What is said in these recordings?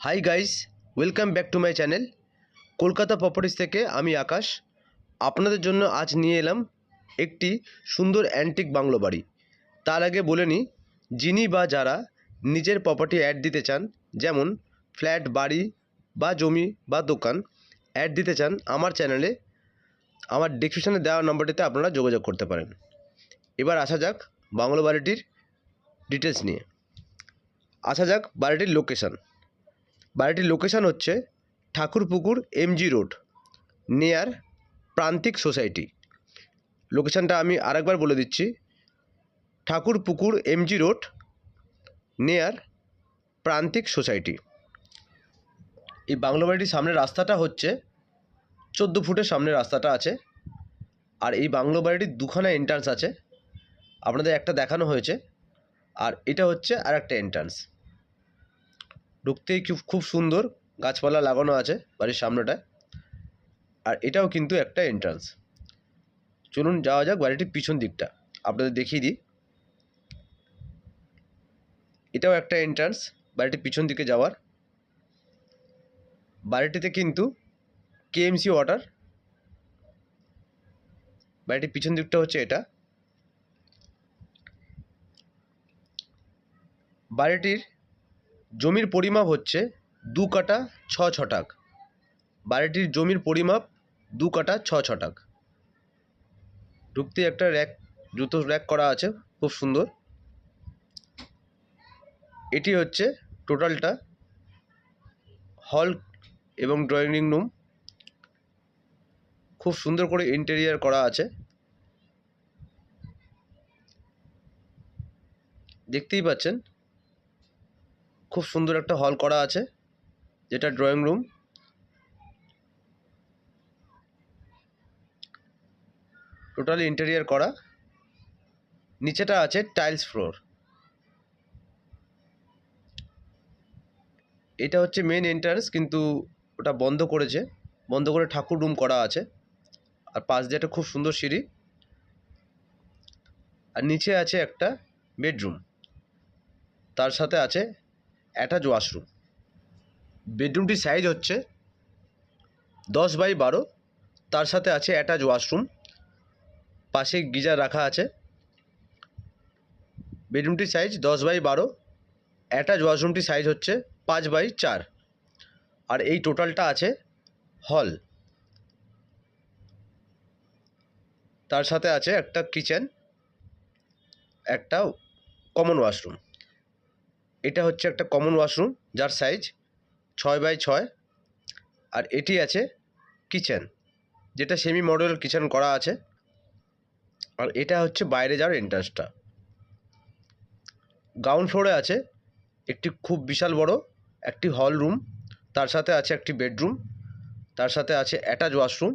Hi guys welcome back to my channel Kolkata properties থেকে আমি আকাশ। আপনাদের জন্য আজ নিয়ে এলাম একটি সুন্দর অ্যান্টিক বাংলো বাড়ি। তার আগে বলে নিই, যিনি বা যারা নিজের প্রপার্টি অ্যাড দিতে চান, যেমন ফ্ল্যাট বাড়ি বা জমি বা দোকান অ্যাড দিতে চান, আমার চ্যানেলে আমার ডিসক্রিপশানে দেওয়া নম্বরটিতে আপনারা যোগাযোগ করতে পারেন। এবার আসা যাক বাংলো বাড়িটির ডিটেলস নিয়ে। আসা যাক বাড়িটির লোকেশান বাড়িটির লোকেশান হচ্ছে Thakurpukur MG road near Prantik society লোকেশানটা আমি আরেকবার বলে দিচ্ছি। Thakurpukur MG road near Prantik society এই বাংলো বাড়িটির সামনের রাস্তাটা হচ্ছে, চোদ্দ ফুটের সামনে রাস্তাটা আছে। আর এই বাংলো বাড়িটির দুখানা এন্ট্রান্স আছে। আপনাদের একটা দেখানো হয়েছে। আর এটা হচ্ছে আর একটা এন্ট্রান্স ঢুকতেই খুব খুব সুন্দর গাছপালা লাগানো আছে বাড়ির সামনেটায়। আর এটাও কিন্তু একটা এন্ট্রান্স চলুন যাওয়া যাক বাড়িটির পিছন দিকটা। আপনাদের দেখিয়ে দিই। এটাও একটা এন্ট্রান্স বাড়িটির পিছন দিকে যাওয়ার। বাড়িটিতে কিন্তু কেএমসি ওয়াটার বাড়িটির পিছন দিকটা হচ্ছে এটা। বাড়িটির জমির পরিমাপ হচ্ছে দু কাটা ছ ছটাক। বাড়িটির জমির পরিমাপ দু কাটা ছ ছটাক। ঢুকতে একটা র্যাক, জুতো র্যাক করা আছে, খুব সুন্দর। এটি হচ্ছে টোটালটা হল এবং ড্রয়িং রুম। খুব সুন্দর করে ইন্টেরিয়ার করা আছে। দেখতেই পাচ্ছেন খুব সুন্দর একটা হল করা আছে, যেটা ড্রয়িং রুম টোটালি ইন্টেরিয়ার করা। নিচেটা আছে টাইলস ফ্লোর এটা হচ্ছে মেন এন্ট্রান্স কিন্তু ওটা বন্ধ করেছে। বন্ধ করে ঠাকুর রুম করা আছে। আর পাশ দিয়ে একটা খুব সুন্দর সিঁড়ি। আর নিচে আছে একটা বেডরুম তার সাথে আছে অ্যাটাচ ওয়াশরুম বেডরুমটির সাইজ হচ্ছে দশ বাই বারো। তার সাথে আছে অ্যাটাচ ওয়াশরুম পাশে গিজার রাখা আছে। বেডরুমটির সাইজ দশ বাই বারো। অ্যাটাচ ওয়াশরুমটির সাইজ হচ্ছে পাঁচ বাই চার। আর এই টোটালটা আছে হল তার সাথে আছে একটা কিচেন একটা কমন ওয়াশরুম এটা হচ্ছে একটা কমন ওয়াশরুম যার সাইজ ছয় বাই ছয়। আর এটি আছে কিচেন যেটা সেমি মডেল কিচেন করা আছে। আর এটা হচ্ছে বাইরে যাওয়ার এন্ট্রান্সটা গ্রাউন্ড ফ্লোরে আছে একটি খুব বিশাল বড় একটি হল রুম তার সাথে আছে একটি বেডরুম তার সাথে আছে অ্যাটাচ ওয়াশরুম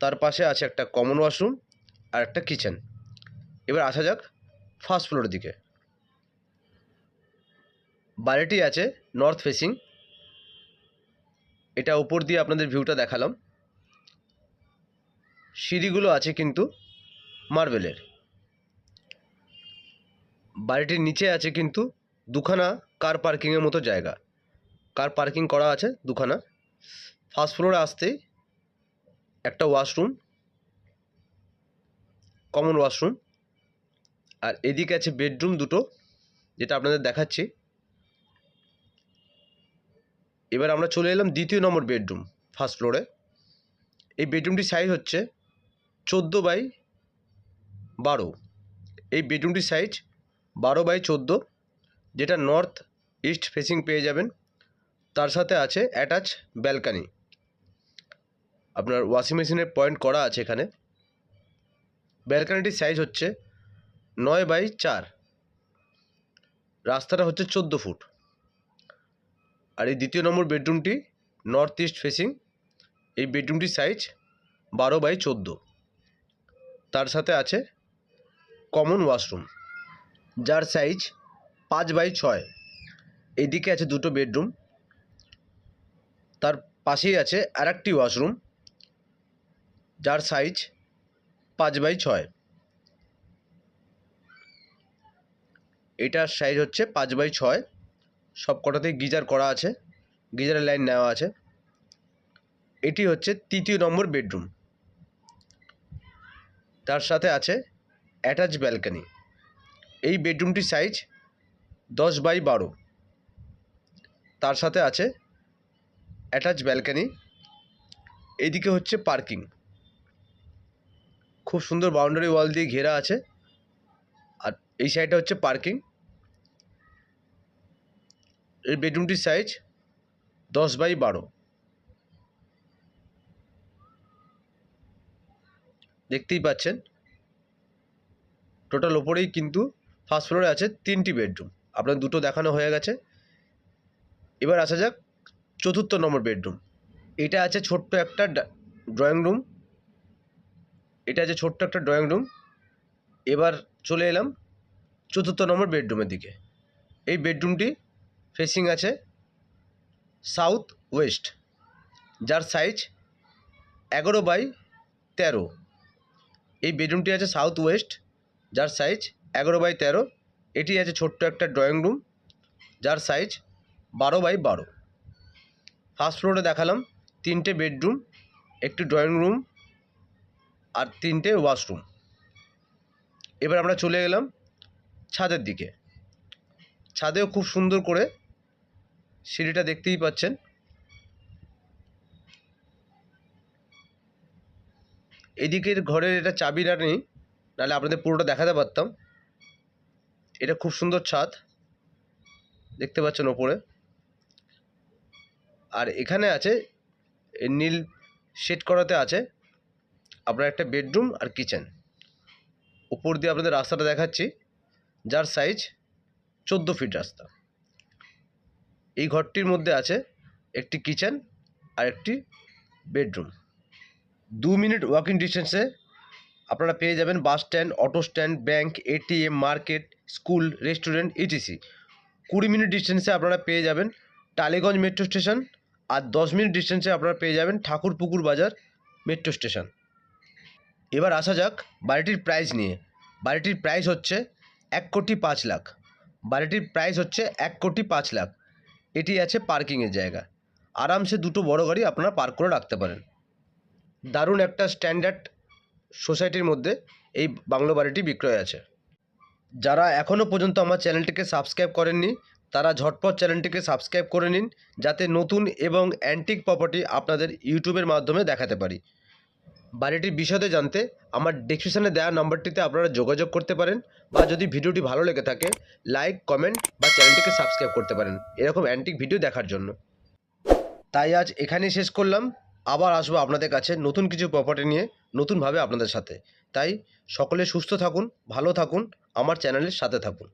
তার পাশে আছে একটা কমন ওয়াশরুম আর একটা কিচেন এবার আসা যাক ফার্স্ট ফ্লোরের দিকে। বাড়িটি আছে নর্থ ফেসিং এটা উপর দিয়ে আপনাদের ভিউটা দেখালাম। সিঁড়িগুলো আছে কিন্তু মার্বেলের। বাড়িটির নিচে আছে কিন্তু দুখানা কার পার্কিংয়ের মতো জায়গা। কার পার্কিং করা আছে দুখানা। ফার্স্ট ফ্লোরে আসতেই একটা ওয়াশরুম কমন ওয়াশরুম আর এদিকে আছে বেডরুম দুটো, যেটা আপনাদের দেখাচ্ছি। এবার আমরা চলে এলাম দ্বিতীয় নম্বর বেডরুম ফার্স্ট ফ্লোরে এই বেডরুমটির সাইজ হচ্ছে চোদ্দ বাই বারো। এই বেডরুমটির সাইজ বারো বাই চোদ্দ, যেটা নর্থ ইস্ট ফেসিং পেয়ে যাবেন। তার সাথে আছে অ্যাটাচ ব্যালকানি আপনার ওয়াশিং মেশিনের পয়েন্ট করা আছে এখানে। ব্যালকানিটির সাইজ হচ্ছে নয় বাই চার। রাস্তাটা হচ্ছে চোদ্দ ফুট। আর এই দ্বিতীয় নম্বর বেডরুমটি নর্থ ইস্ট ফেসিং। এই বেডরুমটির সাইজ বারো বাই চোদ্দ। তার সাথে আছে কমন ওয়াশরুম, যার সাইজ পাঁচ বাই ছয়। এদিকে আছে দুটো বেডরুম। তার পাশেই আছে আর একটি ওয়াশরুম, যার সাইজ পাঁচ বাই ছয়। এটার সাইজ হচ্ছে পাঁচ বাই ছয়। সব কটাতেই গিজার করা আছে, গিজারের লাইন নেওয়া আছে। এটি হচ্ছে তৃতীয় নম্বর বেডরুম। তার সাথে আছে অ্যাটাচ ব্যালকনি। এই বেডরুমটির সাইজ দশ বাই বারো। তার সাথে আছে অ্যাটাচ ব্যালকনি। এইদিকে হচ্ছে পার্কিং। খুব সুন্দর বাউন্ডারি ওয়াল দিয়ে ঘেরা আছে। আর এই সাইডটা হচ্ছে পার্কিং। এই বেডরুমটির সাইজ দশ বাই বারো। দেখতেই পাচ্ছেন টোটাল ওপরেই কিন্তু ফার্স্ট ফ্লোরে আছে তিনটি বেডরুম। আপনার দুটো দেখানো হয়ে গেছে। এবার আসা যাক চতুর্থ নম্বর বেডরুম। এটা আছে ছোট্ট একটা ড্রয়িং রুম এটা আছে ছোট্ট একটা ড্রয়িং রুম এবার চলে এলাম চতুর্থ নম্বর বেডরুমের দিকে। এই বেডরুমটি ফেসিং আছে সাউথ ওয়েস্ট যার সাইজ এগারো বাই তেরো। এই বেডরুমটি আছে সাউথ ওয়েস্ট যার সাইজ এগারো বাই তেরো। এটি আছে ছোট্ট একটা ড্রয়িং রুম যার সাইজ বারো বাই বারো। ফার্স্ট ফ্লোরে দেখালাম, তিনটে বেডরুম একটি ড্রয়িং রুম আর তিনটে ওয়াশরুম এবার আমরা চলে গেলাম ছাদের দিকে। ছাদেও খুব সুন্দর করে সিঁড়িটা দেখতেই পাচ্ছেন। এদিকের ঘরের এটা চাবিটা নেই নাহলে আপনাদের পুরোটা দেখাতে পারতাম। এটা খুব সুন্দর ছাদ, দেখতে পাচ্ছেন ওপরে। আর এখানে আছে নীল শেড করাতে আছে, আপনার একটা বেডরুম আর কিচেন। উপর দিয়ে আপনাদের রাস্তাটা দেখাচ্ছি, যার সাইজ চোদ্দ ফিট রাস্তা। এই ঘরটির মধ্যে আছে একটি কিচেন আর একটি বেডরুম। দু মিনিট ওয়াকিং ডিস্টেন্সে আপনারা পেয়ে যাবেন bus stand, auto stand, bank ATM market, school, restaurant, etc. কুড়ি মিনিট ডিস্টেন্সে আপনারা পেয়ে যাবেন টালিগঞ্জ মেট্রো স্টেশন আর দশ মিনিট ডিস্টেন্সে আপনারা পেয়ে যাবেন ঠাকুরপুকুর বাজার মেট্রো স্টেশন। এবার আসা যাক বাড়িটির প্রাইস নিয়ে। বাড়িটির প্রাইস হচ্ছে এক কোটি পাঁচ লাখ। বাড়িটির প্রাইস হচ্ছে এক কোটি পাঁচ লাখ। এটি আছে পার্কিংয়ের জায়গা। আরামসে দুটো বড় গাড়ি আপনারা পার্ক করে রাখতে পারেন। দারুণ একটা স্ট্যান্ডার্ড সোসাইটির মধ্যে এই বাংলো বাড়িটি বিক্রয় আছে। যারা এখনও পর্যন্ত আমার চ্যানেলটিকে সাবস্ক্রাইব করেননি, তারা ঝটপট চ্যানেলটিকে সাবস্ক্রাইব করে নিন, যাতে নতুন এবং অ্যান্টিক প্রপার্টি আপনাদের ইউটিউবের মাধ্যমে দেখাতে পারি। বাড়িটির বিশদে জানতে আমার ডিসক্রিপশানে দেওয়া নম্বরটিতে আপনারা যোগাযোগ করতে পারেন। বা যদি ভিডিওটি ভালো লেগে থাকে লাইক কমেন্ট বা চ্যানেলটিকে সাবস্ক্রাইব করতে পারেন। এরকম অ্যান্টিক ভিডিও দেখার জন্য। তাই আজ এখানেই শেষ করলাম। আবার আসব আপনাদের কাছে নতুন কিছু প্রপার্টি নিয়ে, নতুনভাবে আপনাদের সাথে। তাই সকলে সুস্থ থাকুন, ভালো থাকুন, আমার চ্যানেলের সাথে থাকুন।